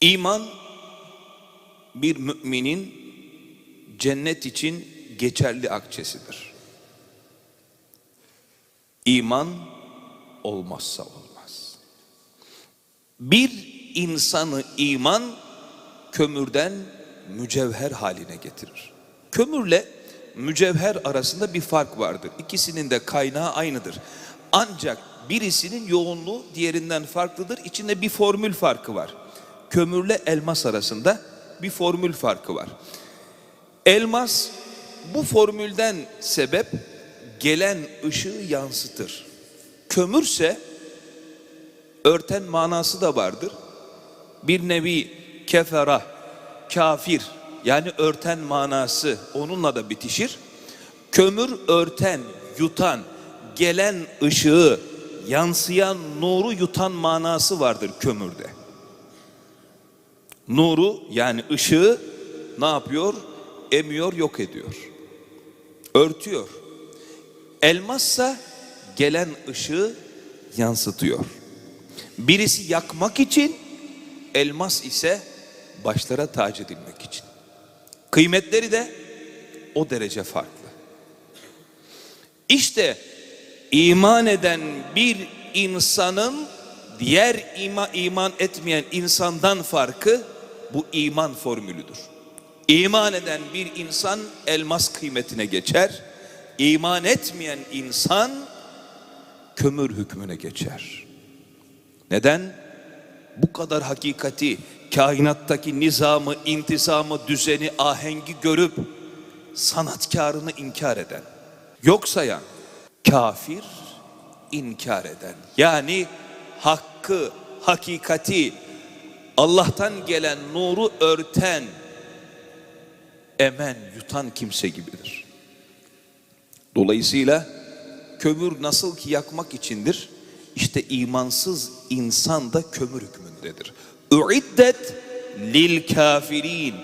İman bir müminin cennet için geçerli akçesidir. İman olmazsa olmaz. Bir insanı iman kömürden mücevher haline getirir. Kömürle mücevher arasında bir fark vardır. İkisinin de kaynağı aynıdır. Ancak birisinin yoğunluğu diğerinden farklıdır. İçinde bir formül farkı var. Kömürle elmas arasında bir formül farkı var. Elmas bu formülden sebep gelen ışığı yansıtır. Kömürse örten manası da vardır. Bir nevi kefera, kafir yani örten manası onunla da bitişir. Kömür örten, yutan, gelen ışığı, yansıyan nuru yutan manası vardır kömürde. Nuru yani ışığı ne yapıyor? Emiyor, yok ediyor. Örtüyor. Elmassa gelen ışığı yansıtıyor. Birisi yakmak için, elmas ise başlara tac edilmek için. Kıymetleri de o derece farklı. İşte iman eden bir insanın diğer ima, iman etmeyen insandan farkı bu iman formülüdür. İman eden bir insan elmas kıymetine geçer. İman etmeyen insan kömür hükmüne geçer. Neden? Bu kadar hakikati, kainattaki nizamı, intizamı, düzeni, ahengi görüp sanatkarını inkar eden, yok sayan, kafir inkar eden. Yani hakkı, hakikati, Allah'tan gelen nuru örten, emen, yutan kimse gibidir. Dolayısıyla kömür nasıl ki yakmak içindir, işte imansız insan da kömür hükmündedir. Uiddet lil kafirin.